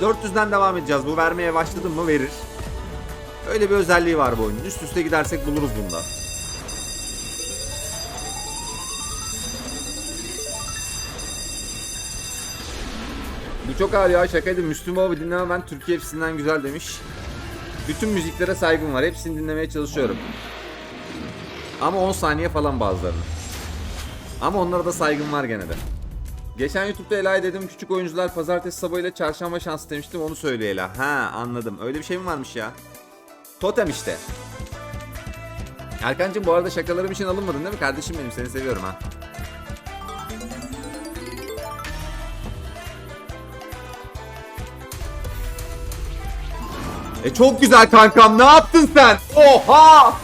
400'den devam edeceğiz. Bu vermeye başladım mı verir. Öyle bir özelliği var bu oyunun. Üst üste gidersek buluruz bunda. Bu çok ağır ya şakaydı. Müslüm Baba dinleme ben Türkiye hepsinden güzel demiş. Bütün müziklere saygım var. Hepsini dinlemeye çalışıyorum. Ama 10 saniye falan bazılarını. Ama onlara da saygım var gene de. Geçen YouTube'da Ela'ya dedim küçük oyuncular pazartesi sabahıyla çarşamba şansı demiştim onu söyle Ela. Ha anladım. Öyle bir şey mi varmış ya? Totem işte. Erkancığım bu arada şakalarım için alınmadın değil mi? Kardeşim benim seni seviyorum ha. E çok güzel kankam ne yaptın sen? Oha!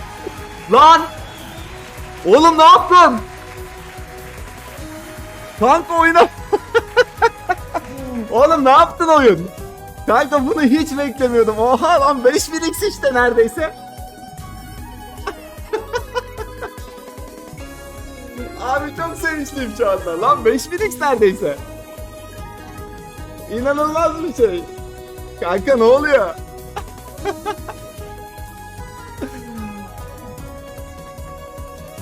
Lan! Oğlum ne yaptın? Kanka oyuna... Oğlum ne yaptın oyun? Kanka bunu hiç beklemiyordum. Oha lan 5000x işte neredeyse. Abi çok sevinçliyim şu anda. Lan 5000x neredeyse. İnanılmaz bir şey. Kanka ne oluyor?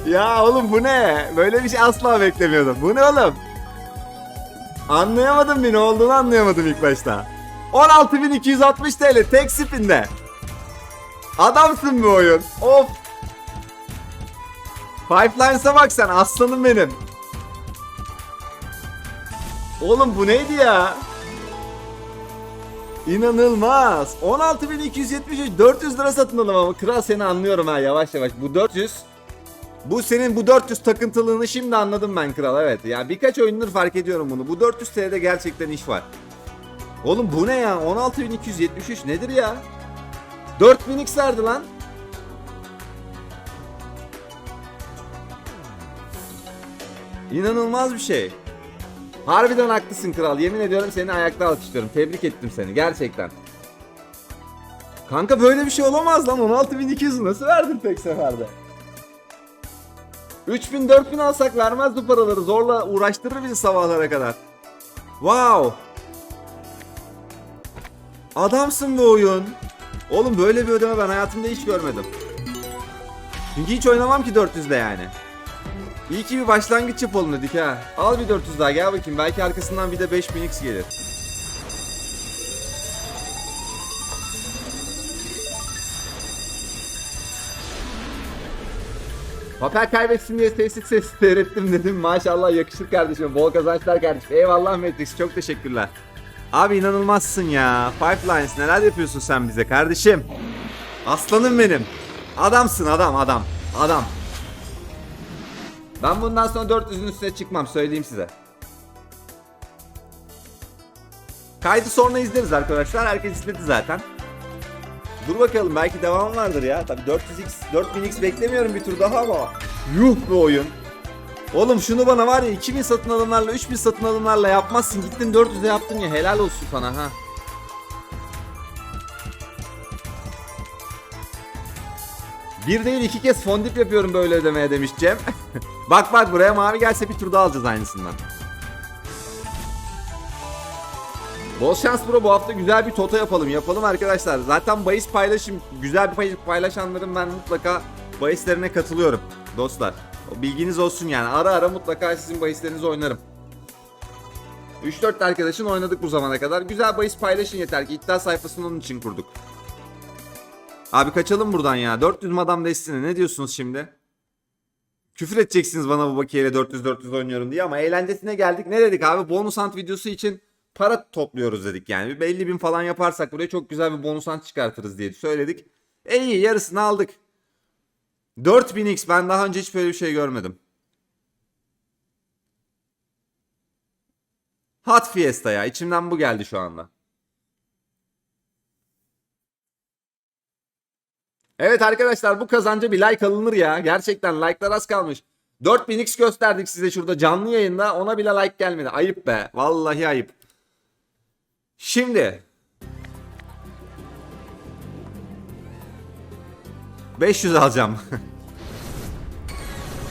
ya oğlum bu ne? Böyle bir şey asla beklemiyordum. Bu ne oğlum? Anlayamadım ne olduğunu anlayamadım ilk başta. 16.260 TL tek spinde. Adamsın bu oyun. Of. Pipelines'a bak sen aslanım benim. Oğlum bu neydi ya? İnanılmaz. 16.273 400 lira satın aldım ama kral seni anlıyorum ha yavaş yavaş. Bu 400 bu senin bu 400 takıntılığını şimdi anladım ben kral evet. Ya birkaç oyundur fark ediyorum bunu. Bu 400 TL'de gerçekten iş var. Oğlum bu ne ya? 16.273 nedir ya? 4000 x verdi lan. İnanılmaz bir şey. Harbiden haklısın kral. Yemin ediyorum seni ayakta alkışlıyorum. Tebrik ettim seni gerçekten. Kanka böyle bir şey olamaz lan. 16.200 nasıl verdin tek seferde? 3000 4000 alsak vermez bu paraları. Zorla uğraştırır bizi sabahlara kadar. Wow. Adamsın bu oyun. Oğlum böyle bir ödeme ben hayatımda hiç görmedim. Çünkü hiç oynamam ki 400'de yani. İyi ki bir başlangıç yapalım dedik ha. Al bir 400 daha gel bakayım. Belki arkasından bir de 5000x gelir. Papel kaybetsin diye sesli sesli seyrettim dedim. Maşallah yakışır kardeşim. Bol kazançlar kardeşim. Eyvallah Matrix. Çok teşekkürler. Abi inanılmazsın ya. Pipelines neler yapıyorsun sen bize kardeşim. Aslanım benim. Adamsın adam adam. Adam. Ben bundan sonra 400'ün üstüne çıkmam söyleyeyim size. Kaydı sonra izleriz arkadaşlar. Herkes izledi zaten. Dur bakalım belki devam vardır ya. Tabii 400x, 4000x beklemiyorum bir tur daha ama. Yuh bu oyun. Oğlum şunu bana var ya 2000 satın alımlarla 3000 satın alımlarla yapmazsın. Gittin 400'e yaptın ya helal olsun sana ha. Bir değil iki kez fondip yapıyorum böyle ödemeye demiş Cem. bak bak buraya mavi gelse bir tur daha alacağız aynısından. Bol şans bro bu hafta güzel bir toto yapalım yapalım arkadaşlar. Zaten bahis paylaşım güzel bir bahis paylaşanların ben mutlaka bahislerine katılıyorum dostlar. Bilginiz olsun yani ara ara mutlaka sizin bahislerinizi oynarım. 3-4 arkadaşın oynadık bu zamana kadar. Güzel bahis paylaşın yeter ki iddia sayfasını onun için kurduk. Abi kaçalım buradan ya. 400 madam destine ne diyorsunuz şimdi? Küfür edeceksiniz bana bu bakiyeyle 400-400 oynuyorum diye ama eğlencesine geldik. Ne dedik abi? Bonus hunt videosu için para topluyoruz dedik yani. Bir 50 bin falan yaparsak buraya çok güzel bir bonus hunt çıkartırız diye söyledik. E iyi yarısını aldık. 4000x ben daha önce hiç böyle bir şey görmedim. Hot Fiesta ya içimden bu geldi şu anda. Evet arkadaşlar bu kazanca bir like alınır ya. Gerçekten like'lar az kalmış. 4000x gösterdik size şurada canlı yayında. Ona bile like gelmedi. Ayıp be. Vallahi ayıp. Şimdi 500 alacağım.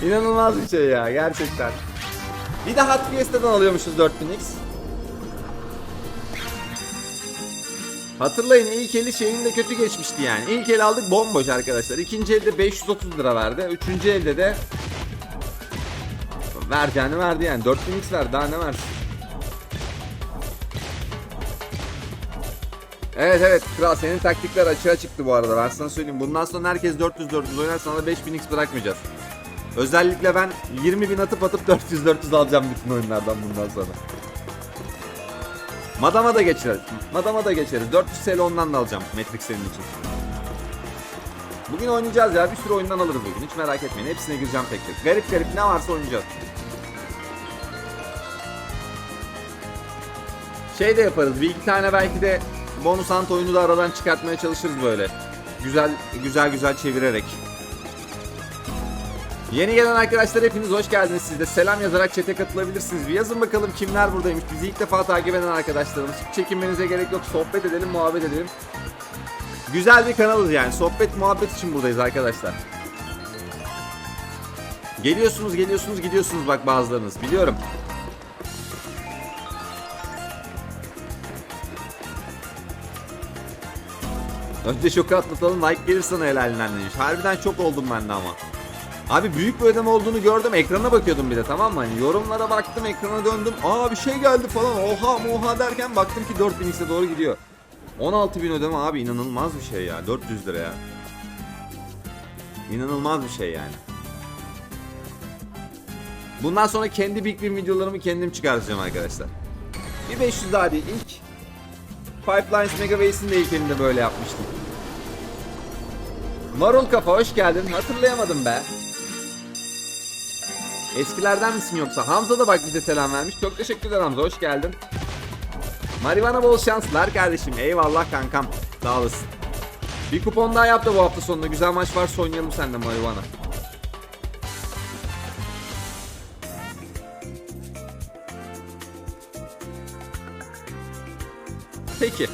İnanılmaz bir şey ya gerçekten. Bir de Hot Fiesta'dan alıyormuşuz 4000x. Hatırlayın ilk eli şeyin de kötü geçmişti yani. İlk el aldık bomboş arkadaşlar. İkinci elde 530 lira verdi. Üçüncü elde de vereceğini verdi yani. 4000x ver daha ne versin. Evet evet kral senin taktikler açığa çıktı bu arada ben sana söyleyeyim. Bundan sonra herkes 400-400 oynar sana da 5000x bırakmayacağız. Özellikle ben 20 bin atıp atıp 400-400 alacağım bütün oyunlardan bundan sonra. Madama da geçeriz. Madama da geçeriz. 400 TL ondan da alacağım Matrix senin için. Bugün oynayacağız ya. Bir sürü oyundan alırız bugün. Hiç merak etmeyin. Hepsine gireceğim tek tek. Garip garip ne varsa oynayacağız. Şey de yaparız. Bir iki tane belki de bonus ant oyunu da aradan çıkartmaya çalışırız böyle. Güzel güzel güzel çevirerek. Yeni gelen arkadaşlar hepiniz hoş geldiniz. Siz de selam yazarak chat'e katılabilirsiniz. Bir yazın bakalım kimler buradaymış. Bizi ilk defa takip eden arkadaşlarımız. Hiç çekinmenize gerek yok. Sohbet edelim, muhabbet edelim. Güzel bir kanalız yani. Sohbet, muhabbet için buradayız arkadaşlar. Geliyorsunuz, geliyorsunuz, gidiyorsunuz bak bazılarınız. Biliyorum. Önce şoku atlatalım like gelir sana helalinden demiş. Harbiden çok oldum ben de ama. Abi büyük bir ödeme olduğunu gördüm ekrana bakıyordum bir de tamam mı? Hani yorumlara baktım ekrana döndüm. Aa bir şey geldi falan oha muha derken baktım ki 4000 x'e doğru gidiyor. 16.000 ödeme abi inanılmaz bir şey ya 400 lira ya. İnanılmaz bir şey yani. Bundan sonra kendi Big Win videolarımı kendim çıkartacağım arkadaşlar. Bir 500 daha değil ilk Pipelines Mega Base'in de elinde böyle yapmıştım. Marul Kafa hoş geldin. Hatırlayamadım be. Eskilerden misin yoksa? Hamza da bak bize selam vermiş. Çok teşekkürler Hamza. Hoş geldin. Marivana bol şanslar kardeşim. Eyvallah kankam. Sağ olasın. Bir kupon daha yap da bu hafta sonunda. Güzel maç varsa oynayalım seninle Marivana. Peki.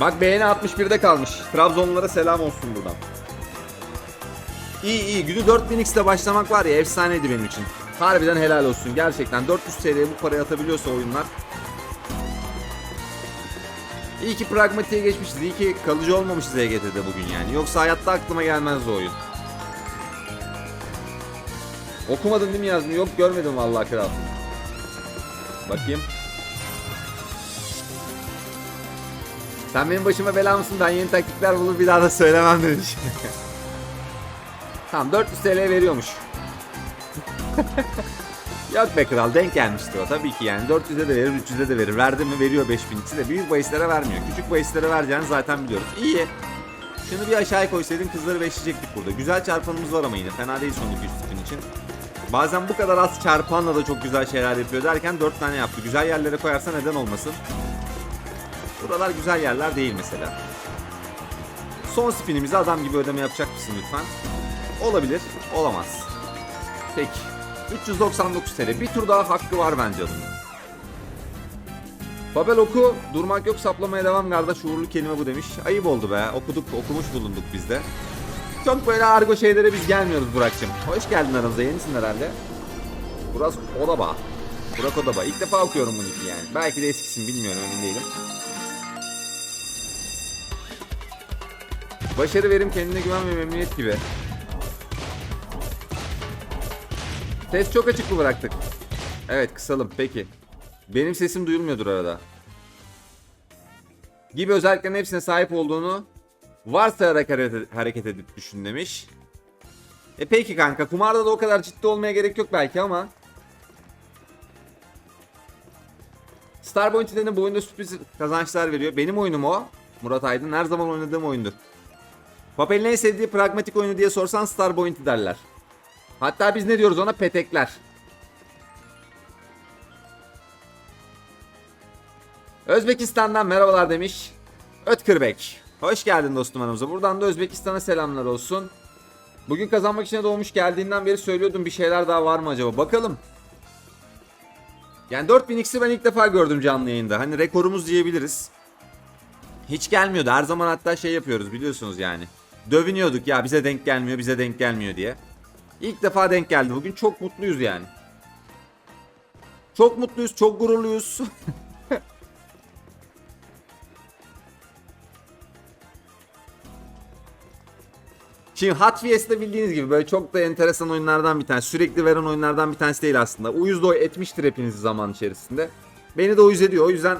Bak beğeni 61'de kalmış. Trabzonlulara selam olsun buradan. İyi iyi. Günü 4000x'te başlamak var ya efsaneydi benim için. Harbiden helal olsun. Gerçekten 400 TL'ye bu parayı atabiliyorsa oyunlar. İyi ki pragmatiğe geçmişiz. İyi ki kalıcı olmamışız EGT'de bugün yani. Yoksa hayatta aklıma gelmezdi o oyun. Okumadın değil mi yazdın? Yok görmedim vallahi kral. Bakayım. Sen benim başıma bela mısın? Ben yeni taktikler bulur bir daha da söylemem demiş. tamam 400 TL veriyormuş. Yok be kral denk gelmiştir o tabii ki yani 400'e de verir 300'e de verir. Verdi mi veriyor 5000 ikisi de büyük bahislere vermiyor. Küçük bahislere vereceğini zaten biliyoruz. İyi. Şunu bir aşağıya koysaydın kızları beşleyecektik burada. Güzel çarpanımız var ama yine fena değil son 200 spin için. Bazen bu kadar az çarpanla da çok güzel şeyler yapıyor derken 4 tane yaptı. Güzel yerlere koyarsa neden olmasın. Buralar güzel yerler değil mesela. Son spinimize adam gibi ödeme yapacak mısın lütfen? Olabilir, olamaz. Peki. 399 TL. Bir tur daha hakkı var bence bunun. Babel oku, durmak yok saplamaya devam kardeş uğurlu kelime bu demiş. Ayıp oldu be, okuduk, okumuş bulunduk biz de. Çok böyle argo şeylere biz gelmiyoruz Burak'cığım. Hoş geldin aramıza, yenisin herhalde. Burası Odaba. Burak Odaba. İlk defa okuyorum bunu yani. Belki de eskisin bilmiyorum emin değilim. Başarı verim kendine güven ve memnuniyet gibi. Ses çok açık mı bıraktık? Evet kısalım peki. Benim sesim duyulmuyordur arada. Gibi özelliklerin hepsine sahip olduğunu varsayarak hareket, edip düşün demiş. E peki kanka kumarda da o kadar ciddi olmaya gerek yok belki ama. Starpoint Titan'ın bu oyunda sürpriz kazançlar veriyor. Benim oyunum o. Murat Aydın her zaman oynadığım oyundur. Papel'in en sevdiği pragmatik oyunu diye sorsan Starpoint derler. Hatta biz ne diyoruz ona petekler. Özbekistan'dan merhabalar demiş. Ötkırbek. Hoş geldin dostum aramıza. Buradan da Özbekistan'a selamlar olsun. Bugün kazanmak için doğmuş geldiğinden beri söylüyordum bir şeyler daha var mı acaba? Bakalım. Yani 4000x'i ben ilk defa gördüm canlı yayında. Hani rekorumuz diyebiliriz. Hiç gelmiyordu. Her zaman hatta şey yapıyoruz biliyorsunuz yani. Dövünüyorduk ya bize denk gelmiyor, bize denk gelmiyor diye. İlk defa denk geldi. Bugün çok mutluyuz yani. Çok mutluyuz, çok gururluyuz. Şimdi Hot Wheels'te bildiğiniz gibi böyle çok da enteresan oyunlardan bir tanesi. Sürekli veren oyunlardan bir tanesi değil aslında. Uyuz o etmiştir hepinizi zaman içerisinde. Beni de uyuz ediyor. O yüzden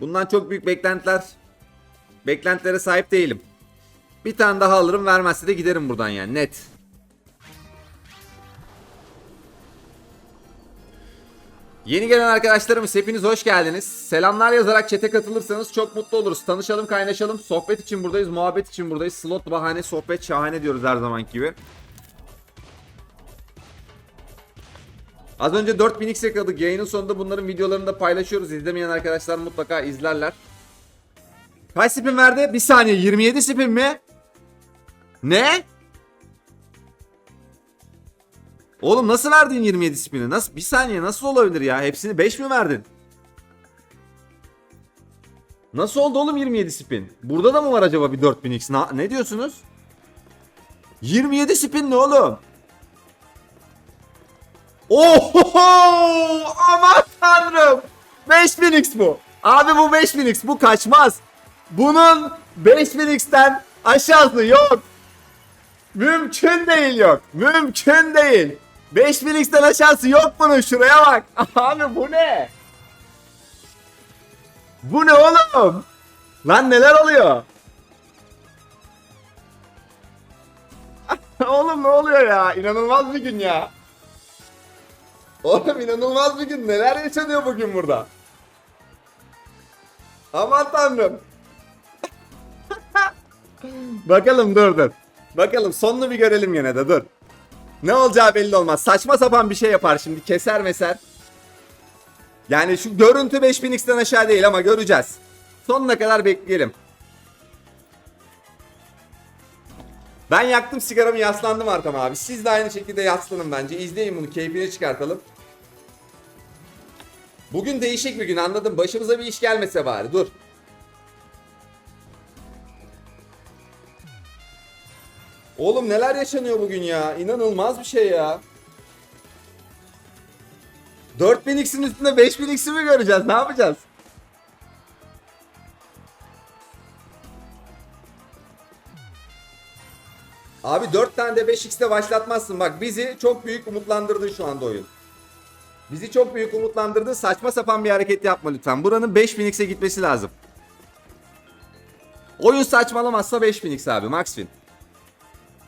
bundan çok büyük beklentiler beklentilere sahip değilim. Bir tane daha alırım vermezse de giderim buradan yani net. Yeni gelen arkadaşlarımız hepiniz hoş geldiniz. Selamlar yazarak çete katılırsanız çok mutlu oluruz. Tanışalım, kaynaşalım. Sohbet için buradayız, muhabbet için buradayız. Slot bahane, sohbet şahane diyoruz her zamanki gibi. Az önce 4000x yakaladık. Yayının sonunda bunların videolarını da paylaşıyoruz. İzlemeyen arkadaşlar mutlaka izlerler. Kaç spin verdi? Bir saniye 27 spin mi? Ne? Oğlum nasıl verdin 27 spin'i? Nasıl bir saniye nasıl olabilir ya? Hepsini 5 mi verdin? Nasıl oldu oğlum 27 spin? Burada da mı var acaba bir 4000x? Na- ne diyorsunuz? 27 spin ne oğlum? Oho! Aman tanrım! 5000x bu. Abi bu 5000x bu kaçmaz. Bunun 5000x'ten aşağısı yok. Mümkün değil yok. Mümkün değil. 5000x'ten aşağısı yok bunun şuraya bak. Abi bu ne? Bu ne oğlum? Lan neler oluyor? oğlum ne oluyor ya? İnanılmaz bir gün ya. Oğlum inanılmaz bir gün. Neler yaşanıyor bugün burada? Aman tanrım. Bakalım dur dur. Bakalım sonunu bir görelim yine de dur. Ne olacağı belli olmaz. Saçma sapan bir şey yapar şimdi. Keser meser. Yani şu görüntü 5000x'ten aşağı değil ama göreceğiz. Sonuna kadar bekleyelim. Ben yaktım sigaramı yaslandım arkama abi. Siz de aynı şekilde yaslanın bence. İzleyin bunu keyfini çıkartalım. Bugün değişik bir gün anladım. Başımıza bir iş gelmese bari dur. Oğlum neler yaşanıyor bugün ya? İnanılmaz bir şey ya. 4000x'in üstünde 5000x'i mi göreceğiz? Ne yapacağız? Abi 4 tane de 5x'te başlatmazsın. Bak bizi çok büyük umutlandırdı şu anda oyun. Bizi çok büyük umutlandırdı. Saçma sapan bir hareket yapma lütfen. Buranın 5000x'e gitmesi lazım. Oyun saçmalamazsa 5000x abi max win.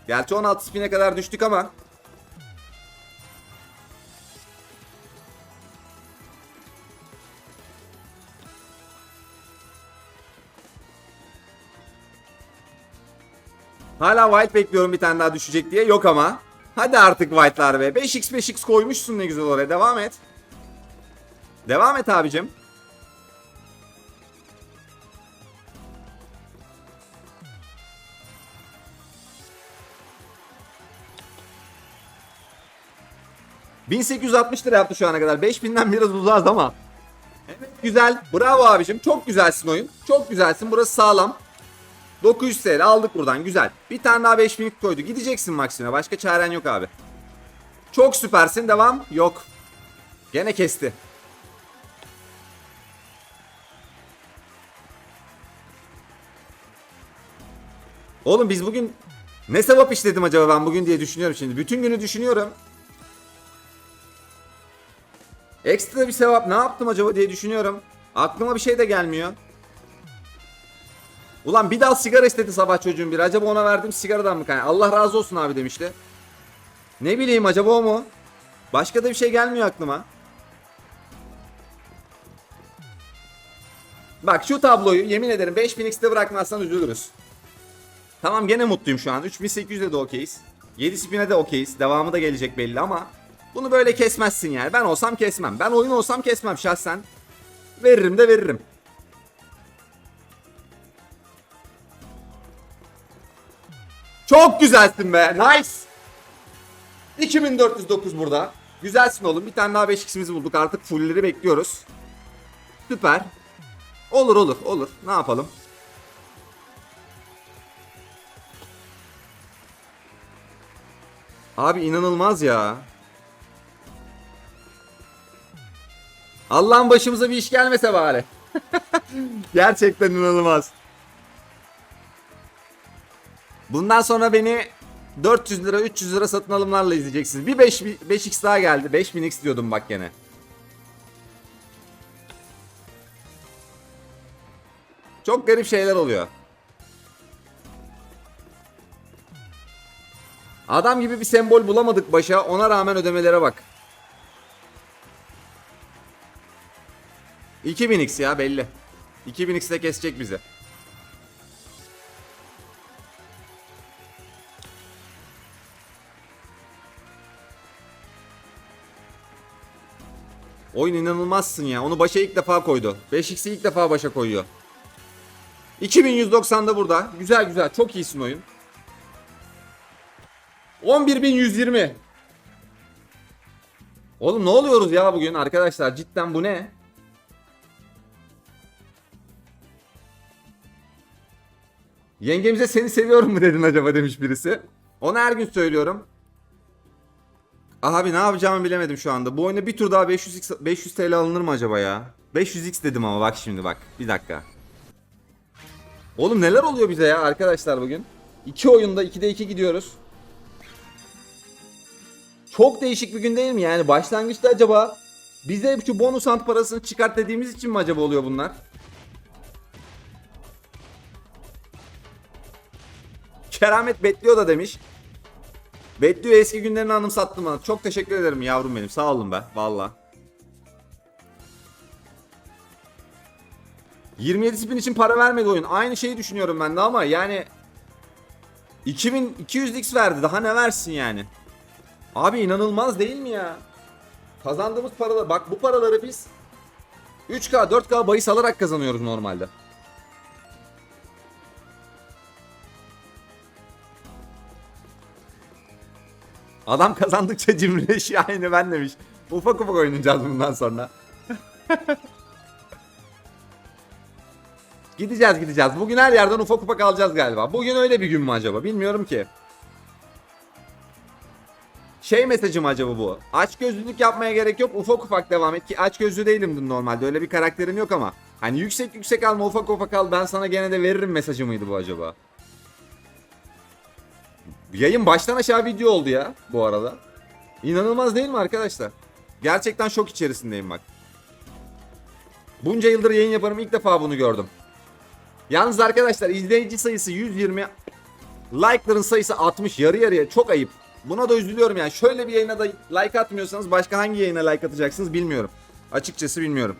Gerçi 16 spin'e kadar düştük ama. Hala white bekliyorum bir tane daha düşecek diye. Yok ama. Hadi artık white'lar be. 5x 5x koymuşsun ne güzel oraya. Devam et. Devam et abicim. ...1860 lira yaptı şu ana kadar. 5000'den biraz uzağız ama. Evet güzel. Bravo abicim. Çok güzelsin oyun. Çok güzelsin. Burası sağlam. 900 TL aldık buradan. Güzel. Bir tane daha 5000 koydu. Gideceksin Maxim'e. Başka çaren yok abi. Çok süpersin. Devam. Yok. Gene kesti. Oğlum biz bugün ne sevap işledim acaba ben bugün diye düşünüyorum şimdi. Bütün günü düşünüyorum. Ekstra bir sevap ne yaptım acaba diye düşünüyorum. Aklıma bir şey de gelmiyor. Ulan bir dal sigara istedi sabah çocuğum bir. Acaba ona verdiğim sigaradan mı kaynak? Allah razı olsun abi demişti. Ne bileyim acaba o mu? Başka da bir şey gelmiyor aklıma. Bak şu tabloyu yemin ederim 5000x'te bırakmazsan üzülürüz. Tamam gene mutluyum şu an. 3800'de de okeyiz. 7 spin'e de okeyiz. Devamı da gelecek belli ama bunu böyle kesmezsin yani. Ben olsam kesmem. Ben oyun olsam kesmem şahsen. Veririm de veririm. Çok güzelsin be. Nice. 2409 burada. Güzelsin oğlum. Bir tane daha 5x'imizi bulduk. Artık fullleri bekliyoruz. Süper. Olur olur olur. Ne yapalım? Abi inanılmaz ya. Allah'ın başımıza bir iş gelmese bari. Gerçekten inanılmaz. Bundan sonra beni 400 lira 300 lira satın alımlarla izleyeceksiniz. Bir 5 5x daha geldi. 5000x diyordum bak gene. Çok garip şeyler oluyor. Adam gibi bir sembol bulamadık başa. Ona rağmen ödemelere bak. 2000x ya belli. 2000x de kesecek bizi. Oyun inanılmazsın ya. Onu başa ilk defa koydu. 5x'i ilk defa başa koyuyor. 2190'da burada. Güzel güzel. Çok iyisin oyun. 11120. Oğlum ne oluyoruz ya bugün arkadaşlar? Cidden bu ne? Yengemize seni seviyorum mu dedin acaba demiş birisi. Ona her gün söylüyorum. Abi ne yapacağımı bilemedim şu anda. Bu oyunda bir tur daha 500 500 TL alınır mı acaba ya? 500x dedim ama bak şimdi bak. Bir dakika. Oğlum neler oluyor bize ya arkadaşlar bugün? İki oyunda 2'de 2 gidiyoruz. Çok değişik bir gün değil mi? Yani başlangıçta acaba bize şu bonus ant parasını çıkart dediğimiz için mi acaba oluyor bunlar? Keramet bekliyor da demiş. Bekliyor eski günlerini anımsattı bana. Çok teşekkür ederim yavrum benim. Sağ olun be. Valla. 27 spin için para vermedi oyun. Aynı şeyi düşünüyorum ben de ama yani 2200x verdi. Daha ne versin yani? Abi inanılmaz değil mi ya? Kazandığımız paralar bak bu paraları biz 3K 4K bahis alarak kazanıyoruz normalde. Adam kazandıkça cimrileşiyor aynı ben demiş. Ufak ufak oynayacağız bundan sonra. gideceğiz gideceğiz. Bugün her yerden ufak ufak alacağız galiba. Bugün öyle bir gün mü acaba? Bilmiyorum ki. Şey mesajı mı acaba bu? Aç gözlülük yapmaya gerek yok. Ufak ufak devam et ki aç gözlü değilimdir normalde. Öyle bir karakterim yok ama. Hani yüksek yüksek alma ufak ufak al ben sana gene de veririm mesajı mıydı bu acaba? Yayın baştan aşağı video oldu ya bu arada. İnanılmaz değil mi arkadaşlar? Gerçekten şok içerisindeyim bak. Bunca yıldır yayın yaparım ilk defa bunu gördüm. Yalnız arkadaşlar izleyici sayısı 120, like'ların sayısı 60 yarı yarıya çok ayıp. Buna da üzülüyorum yani. Şöyle bir yayına da like atmıyorsanız başka hangi yayına like atacaksınız bilmiyorum. Açıkçası bilmiyorum.